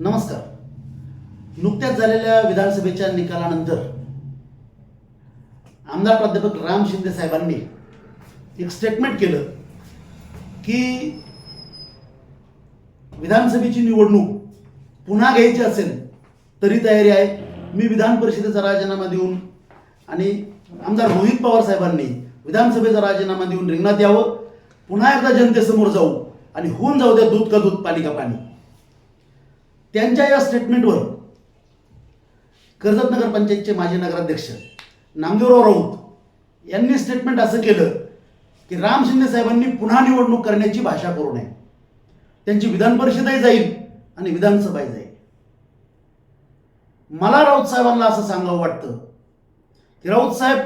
नमस्कार. नुकत्याच झालेल्या विधानसभेच्या निकालानंतर आमदार प्राध्यापक राम शिंदे साहेबांनी एक स्टेटमेंट केलं की विधानसभेची निवडणूक पुन्हा घ्यायची असेल तरी तयारी आहे. मी विधान परिषदेचा राजीनामा देऊन आणि आमदार रोहित पवार साहेबांनी विधानसभेचा राजीनामा देऊन रिंगणात यावं. पुन्हा एकदा जनतेसमोर जाऊ आणि होऊन जाऊ द्या दूध का दूध पाणी का पाणी. त्यांच्या या स्टेटमेंटवर कर्जत नगरपंचायतचे माजी नगराध्यक्ष नामदेवराव राऊत यांनी स्टेटमेंट असं केलं की राम शिंदे साहेबांनी पुन्हा निवडणूक करण्याची भाषा करू नये. त्यांची विधान परिषदही जाईल आणि विधानसभाही जाईल. मला राऊत साहेबांना असं सांगावं वाटतं की राऊत साहेब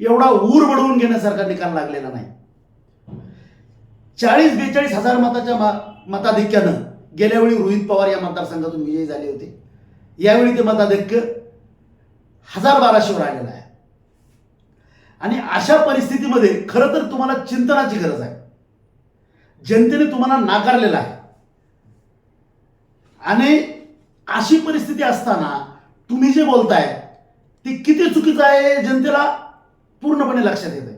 एवढा ऊर बडवून घेण्यासारखा निकाल लागलेला नाही. चाळीस बेचाळीस हजार मताच्या मताधिक्यानं गेल्या वेळी रोहित पवार या मतदारसंघातून विजयी झाले होते. यावेळी ते मताधिक्य हजार बाराशेवर आलेलं आहे. आणि अशा परिस्थितीमध्ये खरं तर तुम्हाला चिंतनाची गरज आहे. जनतेने तुम्हाला नाकारलेला आहे. आणि अशी परिस्थिती असताना तुम्ही जे बोलताय ते किती चुकीचं आहे जनतेला पूर्णपणे लक्षात येत आहे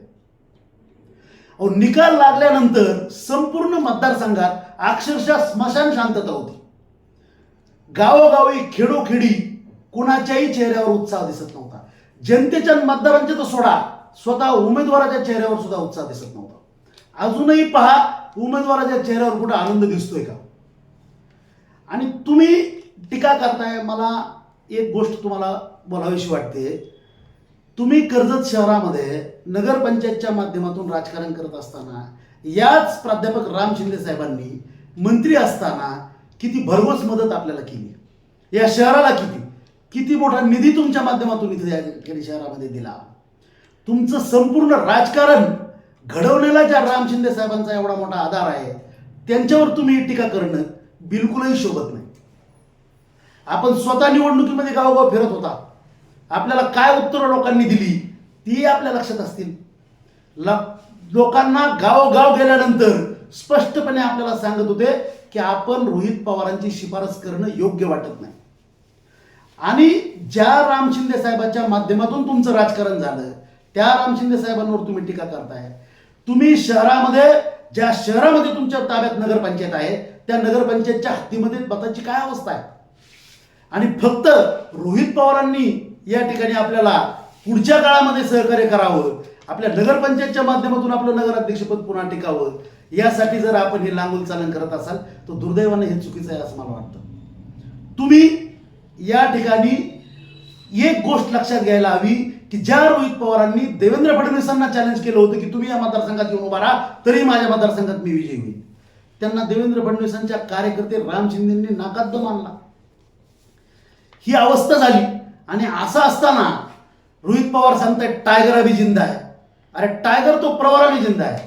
अहो निकाल लागल्यानंतर संपूर्ण मतदारसंघात अक्षरशः स्मशान शांतता होती. गावोगावी खेडोखेडी कुणाच्याही चेहऱ्यावर उत्साह दिसत नव्हता. जनतेच्या मतदारांचे तर सोडा स्वतः उमेदवाराच्या चेहऱ्यावर सुद्धा उत्साह दिसत नव्हता. अजूनही पहा उमेदवाराच्या चेहऱ्यावर कुठे आनंद दिसतोय का? आणि तुम्ही टीका करताय मला एक गोष्ट तुम्हाला बोलावीशी वाटते. तुम्ही कर्जत शहरामध्ये नगरपंचायतच्या माध्यमातून राजकारण करत असताना याच प्राध्यापक राम शिंदे साहेबांनी मंत्री असताना किती भरघोस मदत आपल्याला केली. या शहराला किती? किती मोठा निधी तुमच्या माध्यमातून इथे या ठिकाणी शहरामध्ये दिला. तुमचं संपूर्ण राजकारण घडवण्याला ज्या राम शिंदे साहेबांचा एवढा मोठा आधार आहे त्यांच्यावर तुम्ही टीका करणं बिलकुलही शोभत नाही. आपण स्वतः निवडणुकीमध्ये गावोगाव फिरत होता. आपल्याला काय उत्तरं लोकांनी दिली ती आपल्या लक्षात असतील. ल- लोकांना गावोगाव गेल्यानंतर स्पष्टपणे आपल्याला सांगत होते की आपण रोहित पवारांची शिफारस करणं योग्य वाटत नाही. आणि ज्या राम शिंदे साहेबाच्या माध्यमातून तुमचं राजकारण झालं त्या राम शिंदे साहेबांवर तुम्ही टीका करताय. तुम्ही शहरामध्ये ज्या शहरामध्ये तुमच्या ताब्यात नगरपंचायत आहे त्या नगरपंचायतच्या हद्दीमध्ये मताची काय अवस्था आहे? आणि फक्त रोहित पवारांनी या ठिकाणी आपल्याला पुढच्या काळामध्ये सहकार्य करावं आपल्या नगरपंचायतच्या माध्यमातून आपलं नगराध्यक्षपद पुन्हा टिकावं यासाठी जर आपण हे लांगुल चालन करत असाल तर दुर्दैवाने हे चुकीचं आहे असं मला वाटतं. तुम्ही या ठिकाणी एक गोष्ट लक्षात घ्यायला हवी की ज्या रोहित पवारांनी देवेंद्र फडणवीसांना चॅलेंज केलं होतं की तुम्ही या मतदारसंघात येऊन उभा राहा तरी माझ्या मतदारसंघात मी विजयी होईल त्यांना देवेंद्र फडणवीसांच्या कार्यकर्ते राम शिंदेंनी नाकाद्द मानला ही अवस्था झाली. आणि असं असताना रोहित पवार सांगतात टायगर अभि जिंदा आहे अरे टायगर तो प्रवर अभि जिंदा आहे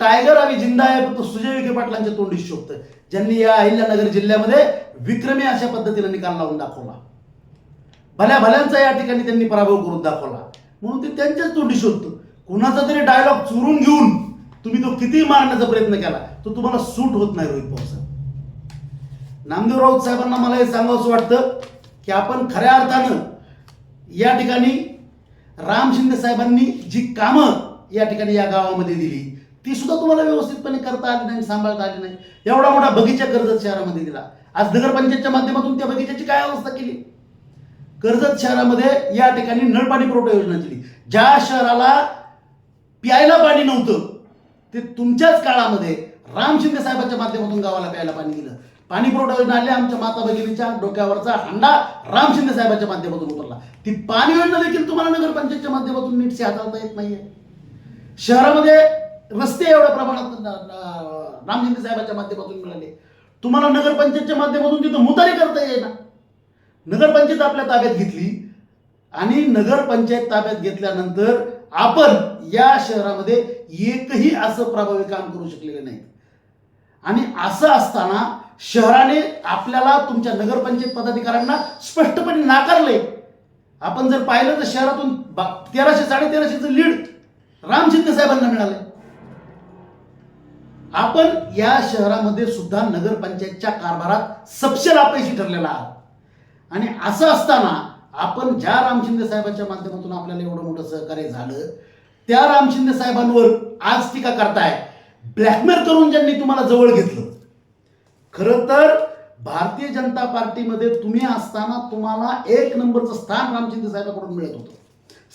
टायगर अभि जिंदा आहे फक्त सुजय विखे पाटलांच्या तोंडी शोभतं ज्यांनी या अहिल्यानगर जिल्ह्यामध्ये विक्रमी अशा पद्धतीने निकाल लावून दाखवला. भल्या भल्यांचा या ठिकाणी त्यांनी पराभव करून दाखवला. म्हणून ते त्यांच्याच तोंडी शोधतं कुणाचा तरी डायलॉग चोरून घेऊन तुम्ही तो किती मारण्याचा प्रयत्न केला तो तुम्हाला सूट होत नाही रोहित पवार साहेब. नामदेव राऊत साहेबांना मला हे सांगावंसं वाटतं की आपण खऱ्या अर्थानं या ठिकाणी राम शिंदे साहेबांनी जी कामं या ठिकाणी या गावामध्ये दिली ती सुद्धा तुम्हाला व्यवस्थितपणे करता आली नाही सांभाळता आली नाही. एवढा मोठा बगीचा कर्जत शहरामध्ये दिला. आज नगरपंचायतच्या माध्यमातून त्या बगीच्याची काय अवस्था केली? कर्जत शहरामध्ये या ठिकाणी नळपाणी पुरवठा योजना दिली ज्या शहराला प्यायला पाणी नव्हतं ते तुमच्याच काळामध्ये राम शिंदे साहेबांच्या माध्यमातून गावाला प्यायला पाणी दिलं. पाणी पुरवठा योजना आली आमच्या माता भगिनीच्या डोक्यावरचा हंडा राम शिंदे साहेबांच्या माध्यमातून उतरला. ती पाणी योजना देखील तुम्हाला नगरपंचायतच्या माध्यमातून नीटशी हाताळता येत नाहीये. शहरामध्ये रस्ते एवढ्या प्रमाणात राम शिंदे साहेबांच्या माध्यमातून मिळाले. तुम्हाला नगरपंचायतच्या माध्यमातून तिथं मुतारी करता येईना. नगरपंचायत आपल्या ताब्यात घेतली आणि नगरपंचायत ताब्यात घेतल्यानंतर आपण या शहरामध्ये एकही असं प्रभावी काम करू शकलेलं नाही. आणि असं असताना शहराने आपल्याला तुमच्या नगरपंचायत पदाधिकाऱ्यांना स्पष्टपणे नाकारले आपण जर पाहिलं तर शहरातून बा- तेराशे साडेतेराशेचं लीड राम शिंदे साहेबांना मिळाले आपण या शहरामध्ये सुद्धा नगरपंचायतच्या कारभारात सपशेल अपयशी ठरलेला आहात. आणि असं असताना आपण ज्या राम शिंदे साहेबांच्या माध्यमातून आपल्याला एवढं मोठं सहकार्य झालं त्या राम शिंदे साहेबांवर आज टीका करताय ब्लॅकमेल करून ज्यांनी तुम्हाला जवळ घेतलं. खरं तर भारतीय जनता पार्टीमध्ये तुम्ही असताना तुम्हाला एक नंबरचं स्थान रामचंद्र साहेबांकडून मिळत होतं.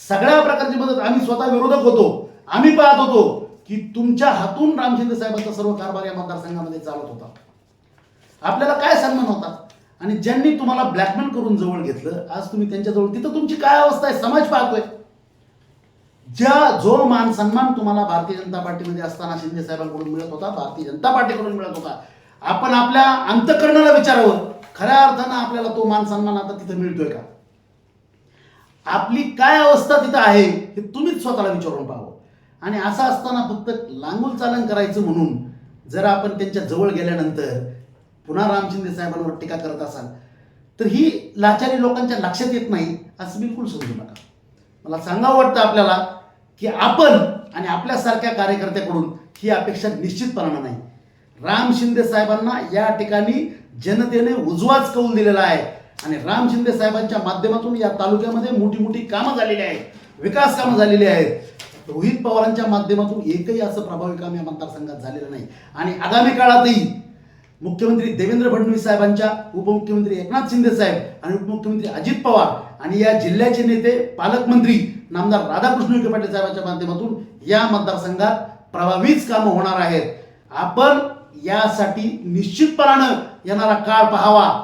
सगळ्या प्रकारची मदत. आम्ही स्वतः विरोधक होतो. आम्ही पाहत होतो की तुमच्या हातून रामचंद्र साहेबांचा सर्व कारभार या मतदारसंघामध्ये चालत होता. आपल्याला काय सन्मान होता? आणि ज्यांनी तुम्हाला ब्लॅकमेल करून जवळ घेतलं आज तुम्ही त्यांच्याजवळ तिथं तुमची काय अवस्था आहे? समाज पाहतोय. ज्या जो मान सन्मान तुम्हाला भारतीय जनता पार्टीमध्ये असताना शिंदे साहेबांकडून मिळत होता भारतीय जनता पार्टीकडून मिळत होता. आपण आपल्या अंतकरणाला विचारावं खऱ्या अर्थानं आपल्याला तो मान सन्मान आता तिथं मिळतोय का? आपली काय अवस्था तिथं आहे हे तुम्हीच स्वतःला विचारून पाहावं आणि असं असताना फक्त लांगूल चालन करायचं म्हणून जर आपण त्यांच्या जवळ गेल्यानंतर पुन्हा राम शिंदे साहेबांवर टीका करत असाल तर ही लाचारी लोकांच्या लक्षात येत नाही असं बिलकुल समजू नका. मला सांगावं वाटतं आपल्याला की आपण आणि आपल्यासारख्या कार्यकर्त्याकडून ही अपेक्षा निश्चितपणानं नाही. राम शिंदे साहेबांना या ठिकाणी जनतेने उजवाच कौल दिलेला आहे. आणि राम शिंदे साहेबांच्या माध्यमातून या तालुक्यामध्ये मोठी मोठी कामं झालेली आहेत. विकास कामं झालेली आहेत. रोहित पवारांच्या माध्यमातून एकही असं प्रभावी काम या मतदारसंघात झालेलं नाही. आणि आगामी काळातही मुख्यमंत्री देवेंद्र फडणवीस साहेबांच्या उपमुख्यमंत्री एकनाथ शिंदे साहेब आणि उपमुख्यमंत्री अजित पवार आणि या जिल्ह्याचे नेते पालकमंत्री नामदार राधाकृष्ण विखे पाटील साहेबांच्या माध्यमातून या मतदारसंघात प्रभावीच कामं होणार आहेत. आपण यासाठी निश्चितपणानं येणारा काळ पाहावा.